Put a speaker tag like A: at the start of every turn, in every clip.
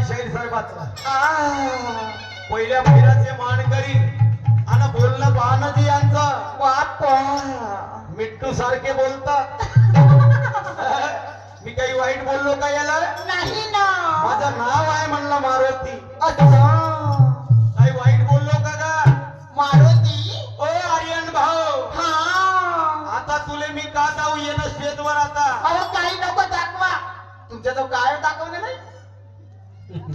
A: आहे शाहीर साहेबाचा
B: आ,
A: पहिल्या महिन्याचे मानकरी आणि बोलणं पाहणं यांचं.
B: बापा
A: मिट्टू सारखे बोलतात. मी काही वाईट बोललो का याला?
B: नाही ना.
A: माझं नाव आहे म्हणलं मारुती.
B: अच्छा.
A: काही वाईट बोललो का का
B: मारुती?
A: ओ आर्यन भाऊ.
B: हा.
A: आता तुले मी का जाऊ येणं स्टेजवर आता?
B: अहो काही नको दाखवा. तुमच्या तो काय दाखवलं नाही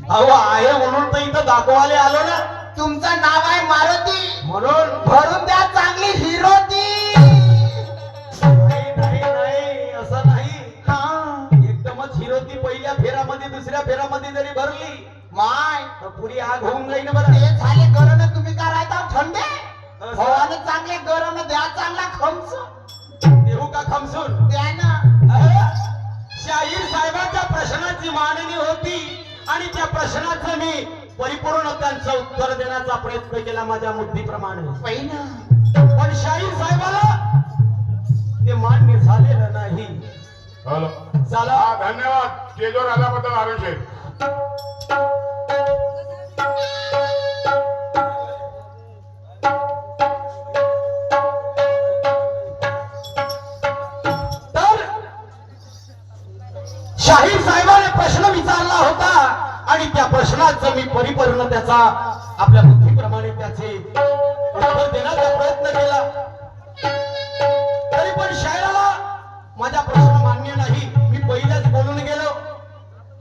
A: अहो आहे म्हणून तर इथं दाखवाले आलो ना.
B: तुमचं नाव आहे मारुती.
A: म्हणून?
B: भरून द्या चांगली हिरो ती.
A: नाही नाही नाही असं नाही.
B: हा
A: एकदमच हिरो ती पहिल्या फेरामध्ये दुसऱ्या फेरामध्ये जरी भरली
B: माय.
A: तर पुरी आग होऊन जाईल बरं.
B: ते झाले गरम तुम्ही करायचा थंडे?
A: असं.
B: भवाने चांगले गरम द्या चांगला खमच
A: देऊ का खमसून?
B: द्या ना.
A: शाहीर साहेबांच्या प्रश्नाची मांडणी होती. आणि त्या प्रश्नाचं मी परिपूर्ण त्यांचं उत्तर देण्याचा प्रयत्न केला माझ्या बुद्धीप्रमाणे.
B: पहिला
A: पण शाहीर साहेबाला ते मान्य झालेलं नाही.
C: हॅलो
A: चला
C: हा धन्यवाद. स्टेजवर आल्याबद्दल आरुष
A: आणि त्या प्रश्नाचं मी परिपूर्ण त्याचा आपल्या बुद्धीप्रमाणे त्याचे उत्तर देण्याचा प्रयत्न केला. तरी पण शायराला माझा प्रश्न मान्य नाही. मी पहिल्याच बोलून गेलो.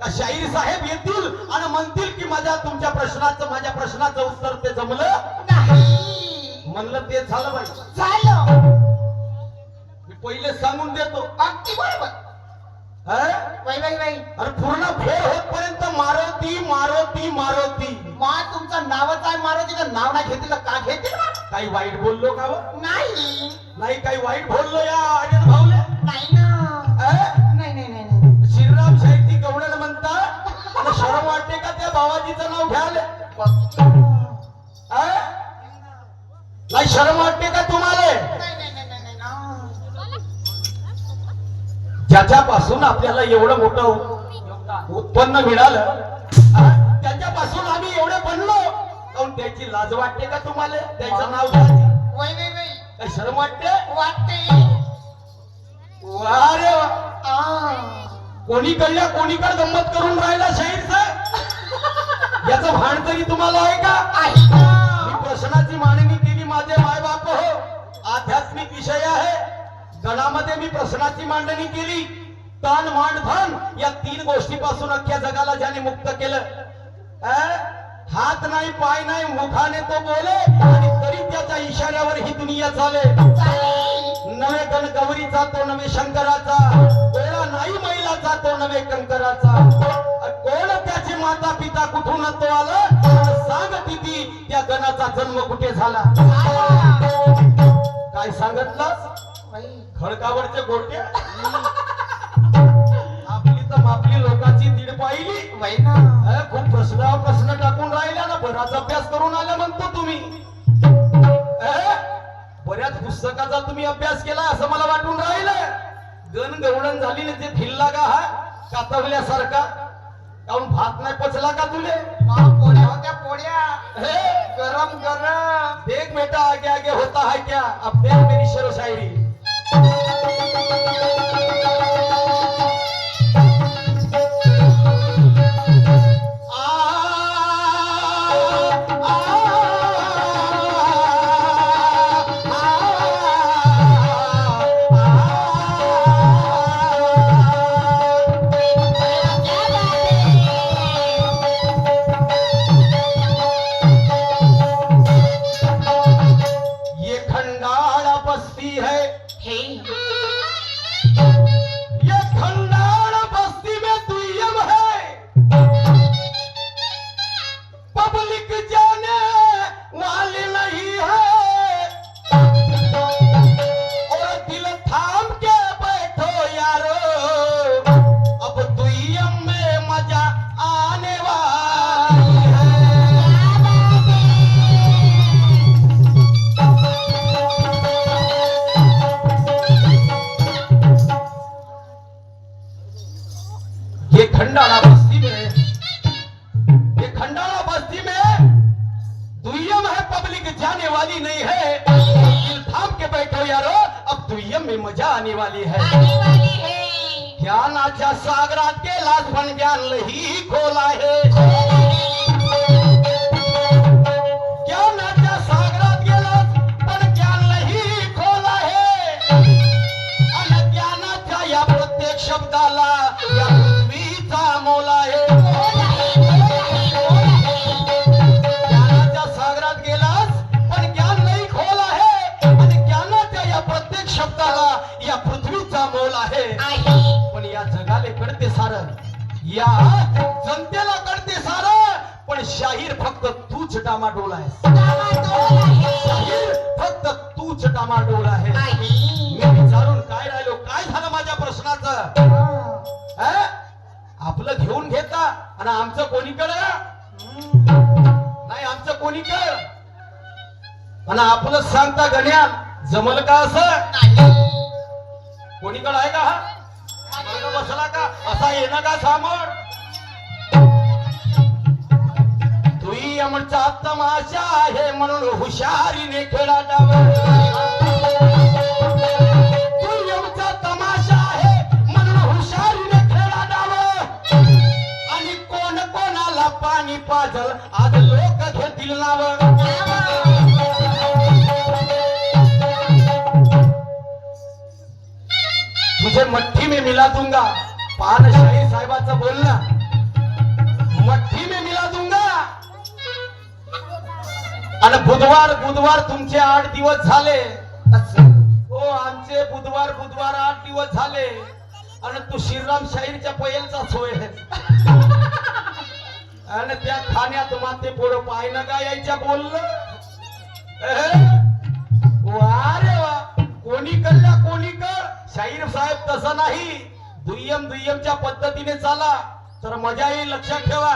A: का शाहीर साहेब येतील आणि म्हणतील की माझ्या तुमच्या प्रश्नाचं माझ्या प्रश्नाचं उत्तर ते जमलं
B: नाही.
A: म्हणलं ते झालं पाहिजे
B: झालं.
A: मी पहिले सांगून देतो.
B: अगदी बरोबर.
A: अरे पूर्ण फेर होतपर्यंत मारुती मारुती मारुती.
B: मा तुमचं नावच आहे मारुतीचं नाव नाही घेतील का? घेतील?
A: काही वाईट बोललो का हो?
B: नाही.
A: नाही काही वाईट बोललो या आर्यन भाऊले?
B: नाही ना? नाही नाही नाही नाही.
A: श्रीराम साहित्य गवळण म्हणता? आणि शरम वाटते का त्या बाबाजीचं नाव घ्याले अरे? नाही शरम वाटते का तुम्हाला?
B: नाही.
A: ज्याच्यापासून आपल्याला एवढं मोठं उत्पन्न मिळालं? त्याच्यापासून आम्ही एवढे बनलो. काहून त्याची लाज वाटते का तुम्हाला? त्याचं नाव काय? शरम वाटते?
B: वाटते.
A: वा रे वा.
B: आ.
A: कोणीकडल्या कोणीकडे गंमत करून राहिला शाहीर साहेब? याचं भान तरी तुम्हाला आहे का? प्रश्नाची मांडणी केली माझे माय बाप हो. आध्यात्मिक विषय आहे. गणामध्ये मी प्रश्नाची मांडणी केली. तन मान धन या तीन गोष्टीपासून अख्ख्या जगाला ज्याने मुक्त केलं? हात नाही पाय नाही मुखाने तो बोले आणि तरी त्याच्या इशाऱ्यावर ही दुनिया चाले. नवे गण गौरीचा तो नवे शंकराचा. गोळा नाही महिलाचा तो नवे कंकराचा. कोण त्याचे माता पिता कुठून तो आला? सांग तिथे त्या गणाचा जन्म कुठे झाला? काय सांगितलं
B: वै.
A: खडकावरचे गोट्या? आपली तर मापली लोकांची दीड पाहिली. खूप प्रश्नावर प्रश्न टाकून राहिला ना बराच अभ्यास करून आला म्हणतो तुम्ही. बऱ्याच पुस्तकाचा तुम्ही अभ्यास केला असं मला वाटून राहिलं. गण गवळण झाली ना ते फिरला का हा कातवल्यासारखा. काहून भात नाही पचला का तुले?
B: पोळ्या होत्या पोळ्या.
A: हे?
B: गरम गरम.
A: देख बेटा आगे आगे होता है क्या अब देख मेरी शेरो शायरी ये पब्लिक जाने जाने वाली नहीं है। थाम के बैठो यारो अब दुय्यम में मजा आने वाली है।
D: आने वाली है।
A: ज्ञानाच्या सागरात गेलाच पण ज्ञान लही खोला आहे ज्ञानाच्या सागरात गेलाच पण ज्ञान लही खोल आहे आणि ज्ञानाच्या या प्रत्येक शब्दाला या पृथ्वीचा मोल आहे या जनतेला कळते सार पण शाहीर फक्त तूच डामाडोल आहे. शाहीर फक्त तूच डामाडोल आहे. मी विचारून काय राहिलो काय झालं माझ्या प्रश्नाचं? आपलं घेऊन घेता आणि आमचं कोणीकडे नाही आमचं कोणीकडे आणि आपलं सांगता गण्या जमल का असं? कोणीकडे आहे का? हा मागं बसला का? असा येणं का सामोर? तुई आमचा तमाशा आहे म्हणून हुशारीने खेळा डाव बुधवार तुमचे आठ दिवस झाले. हो आमचे बुधवार बुधवार आठ दिवस झाले. आणि तू श्रीराम शाहीरच्या पहिलचा सोय आणि त्या खाण्यात माते पोरं पायनं का यायच्या बोललं अरे वा कोणी कळल्या कोणी कर शाहीर साहेब तसं नाही. दुय्यम दुय्यमच्या पद्धतीने चाला. तर मजा येईल लक्षात ठेवा.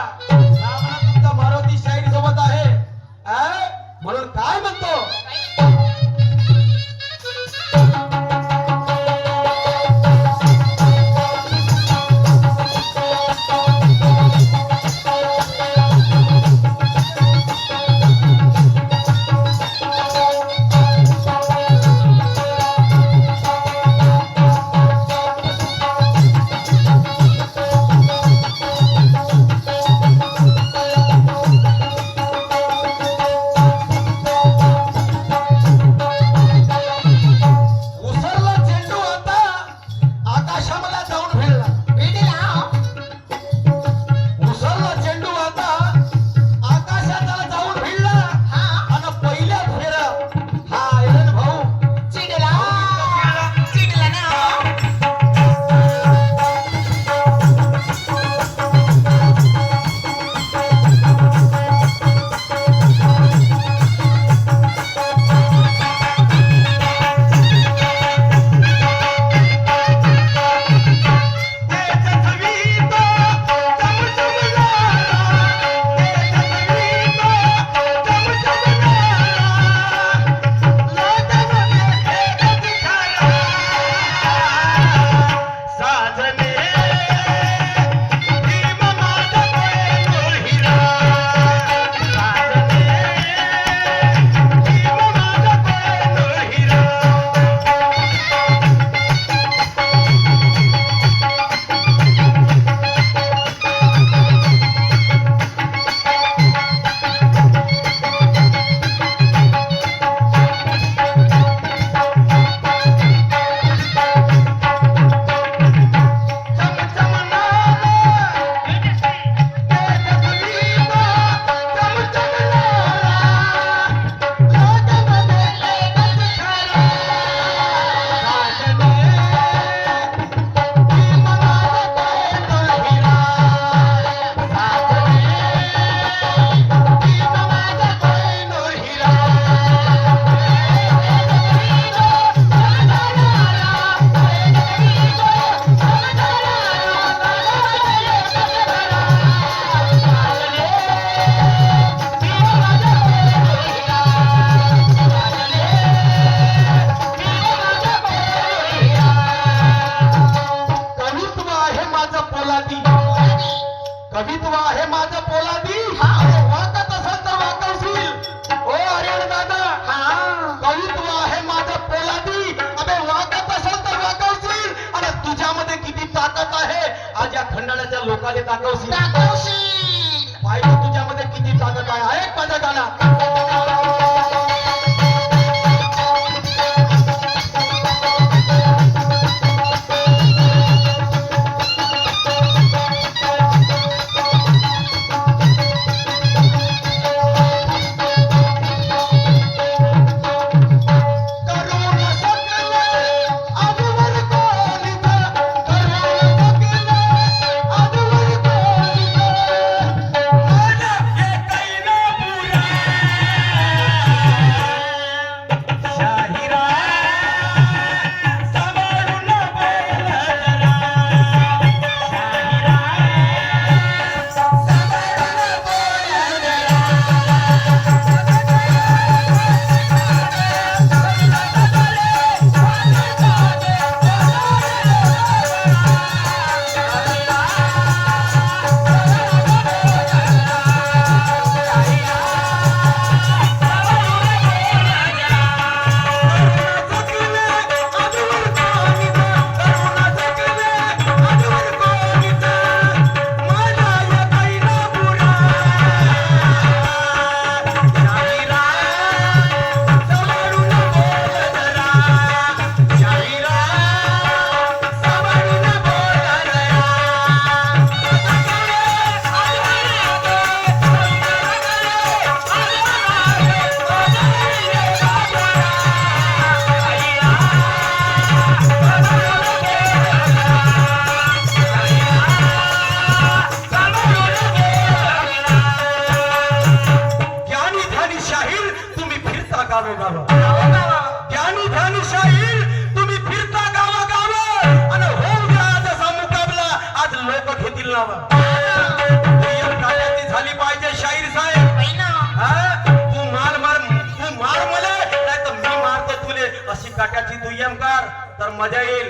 A: मजा येईल.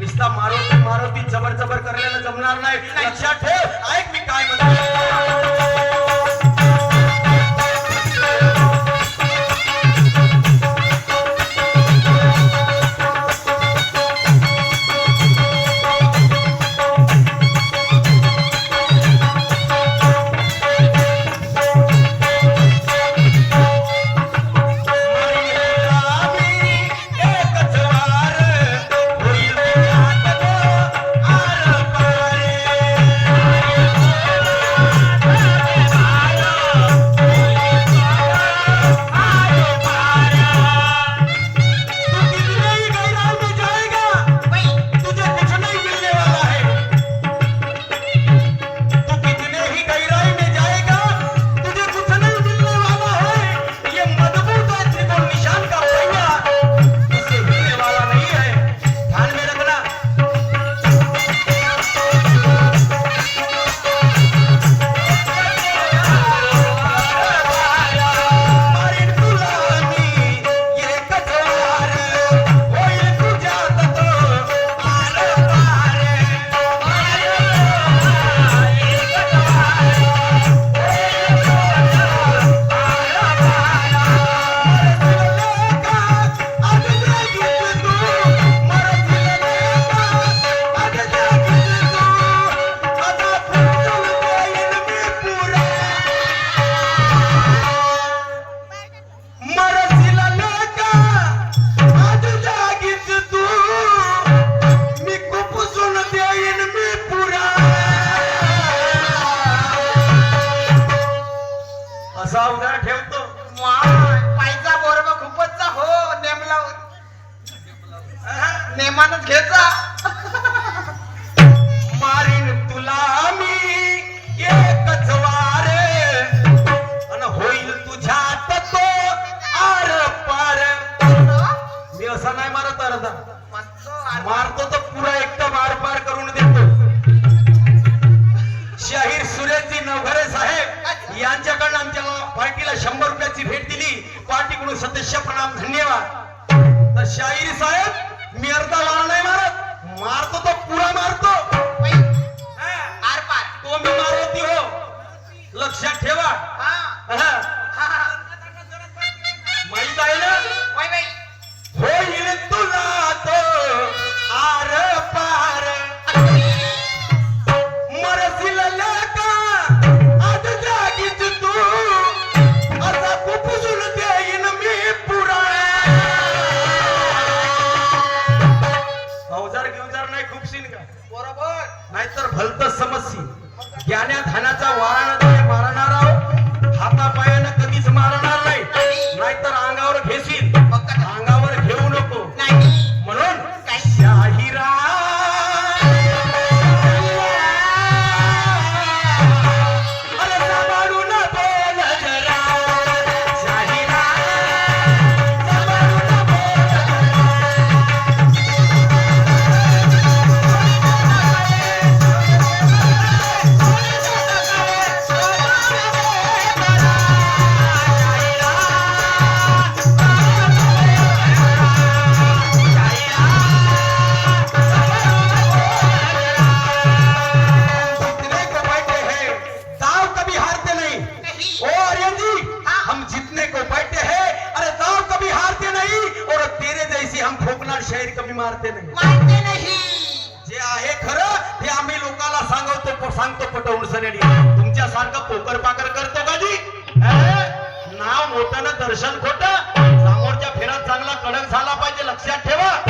A: नुसता मारुती मारुती जबर जबर करायला जमणार नाही. लक्षात ठेव. ऐक. रडता रडता मारतो तो पुरा एकटा मार पार करून देतो. शाहीर सुरेशजी नवघरे साहेब यांच्याकडनं आमच्या पार्टीला शंभर रुपयाची भेट दिली. पार्टीकडून सदस्य प्रणाम धन्यवाद. तर शाहीर साहेब मी अर्धा लाल नाही मारत. मारतो तो सांगतो पटवून सनेडी तुमच्यासारखं पोकर पाकर करतो का जी? नाव मोठं दर्शन खोट. समोरच्या फेरात चांगला कडक झाला पाहिजे लक्षात ठेवा.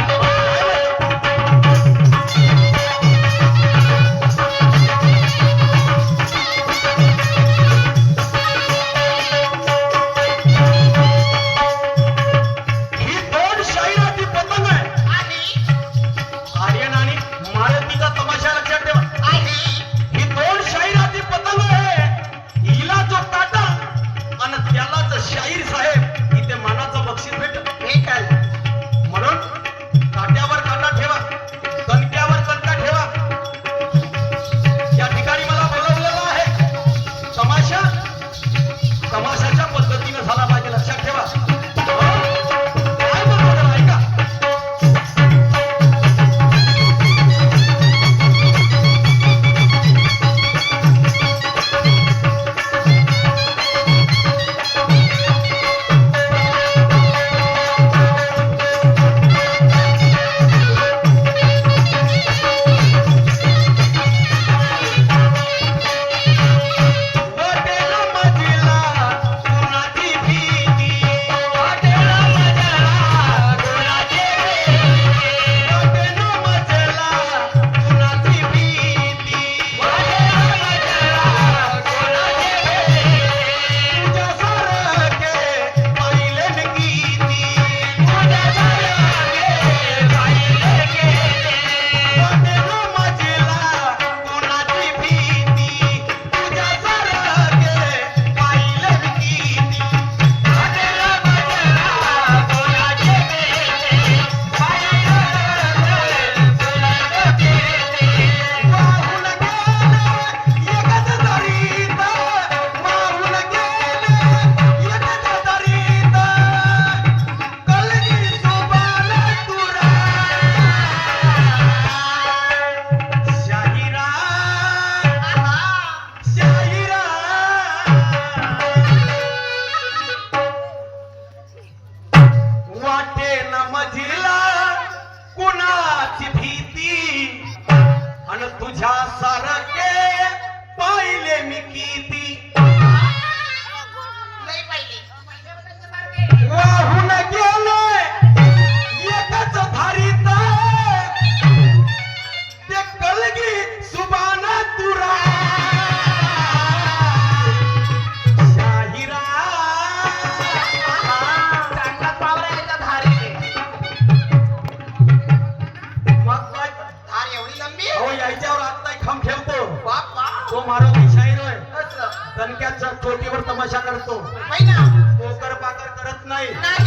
A: নাই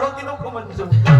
A: होती मारुती मारुती नको म्हणजे.